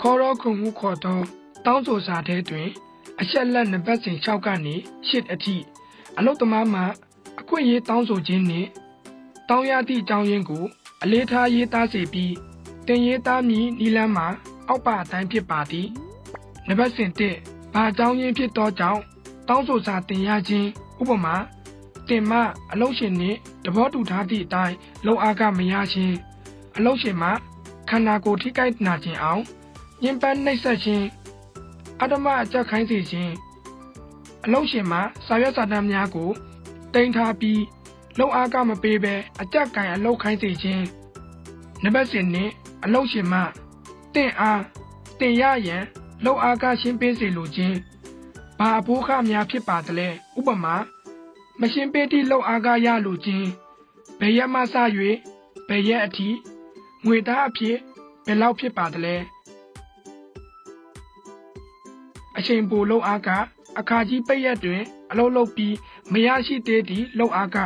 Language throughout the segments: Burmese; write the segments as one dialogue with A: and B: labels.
A: ခေါ်တော့ခုံမှုခေါ်သောတောင်းဆိုစာထဲတွင် အချက်လက်နံပါတ်စဉ်6ကနေ8အထိအလုတ်သမားမှအခွင့်အရေးတောင်းဆိုခြင်းနှင့်တောင်းရသည့်အကြောင်းရင်းကို အလေးထားရေးသားစေပြီးတင်ရေးသားမည်နီလန်းမှာအောက်ပါအတိုင်းဖြစ်ပါသည်နံပါတ်စဉ်1ဘာအကြောင်းရင်းဖြစ်သောကြောင့်တောင်းဆိုစာတင်ရခြင်းဥပမာတင်မအလုတ်ရှင်နှင့်တဘောတူထားသည့်အတိုင်းလုံအားကမရခြင်းအလုတ်ရှင်မှခန္ဓာကိုယ်ထိခိုက်နာခြင်းအောင် ညှဉ်းပန်းနှိပ်စက်ခြင်းအတ္တမအကြက်ခိုင်းစေခြင်းအလုတ်ရှင်မှစာရွက်စာတမ်းများကိုတင်ထားပြီးလုံအားကမပေးဘဲအကြက်ကင်အလုတ်ခိုင်းစေခြင်းနံပါတ်စဉ်နှင့်အလုတ်ရှင်မှတင့်အားတင်ရရန်လုံအားကရှင်းပေးစေလိုခြင်းဘာအဖို့ခများဖြစ်ပါသလဲဥပမာမရှင်းပေးသည့်လုံအားကရလိုခြင်းဘယ်ရက်မှစ၍ဘယ်ရက်အထိငွေသားအဖြစ်ဘယ်လောက်ဖြစ်ပါသလဲ အချိန်ပိုလုံအားကအခါကြီးပိတ်ရက်တွင် အလုပ်လုပ်ပြီးမရရှိသေးသည့်လုံအားက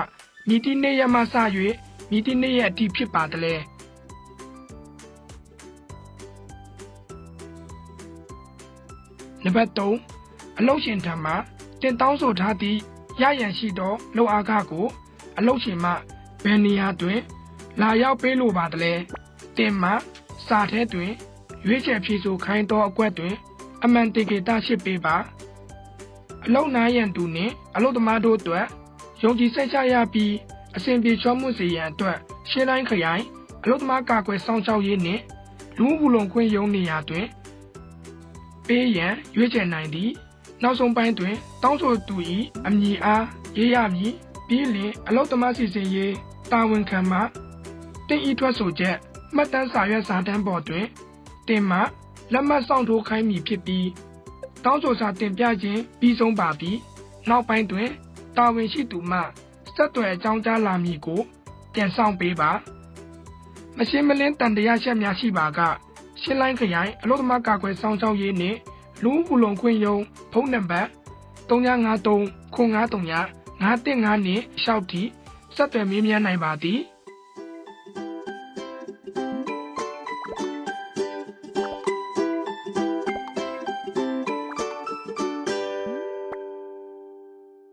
A: မိတိနေ့ရက်မှစ၍မိတိနေ့ရက်အထိဖြစ်ပါသလဲနံပါတ်3အလုတ်ရှင်ထံမှတင်တောင်းဆိုထားသည့်ရရန်ရှိသောလုံအားကကို အလုတ်ရှင်မှဘယ်နေရာတွင် လာရောက်ပေးလိုပါသလဲတင်မှစာထဲတွင်ရွေးချယ်ဖြေဆိုခိုင်းသောအကွက်တွင် အမှန်တကယ်တရှိပေးပါအလုတ်နားရန်သူနှင့်အလုတ်သမားတို့အတွက်ယုံကြည်စိတ်ချရပြီးအစဉ်ပြေချောမှုစေရန်အတွက်ရှင်းတိုင်းခရိုင်အလုတ်သမားကာကွယ်စောင့်ရှောက်ရေးနှင့်လူမှုဘူးလုံခွင့်ရုံးနေရာတွင်ပေးရန်ရွေးချယ်နိုင်သည်နောက်ဆုံးပိုင်းတွင် တောင်းဆိုသူ၏အမည်အားရေးရမည်ပြီးလျှင်အလုတ်သမားစီစဉ်ရေးတာဝန်ခံမှတင်ဤထွက်ဆိုချက်မှတ်တမ်းစာရွက်စာတမ်းပေါ်တွင်တင်မှ လက်မှတ်ဆောင်ထိုးခိုင်းမည်ဖြစ်ပြီးတောင်းဆိုစာတင်ပြခြင်းပြီးဆုံးပါပြီနောက်ပိုင်းတွင်တာဝန်ရှိသူမှဆက်သွယ်အကြောင်းကြားလာမည်ကိုပြန်ဆောင်ပေးပါမရှင်းမလင်းတန်တရားချက်များရှိပါကရှင်းလိုင်းခရိုင်အလို့သမားကာကွယ်စောင့်ရှောက်ရေးနှင့်လူမှုလုံခွင့်ရုံးဖုန်းနံပါတ်3953 953 915နှင့်ရှောက်သည့်ဆက်သွယ်မေးမြန်းနိုင်ပါသည်။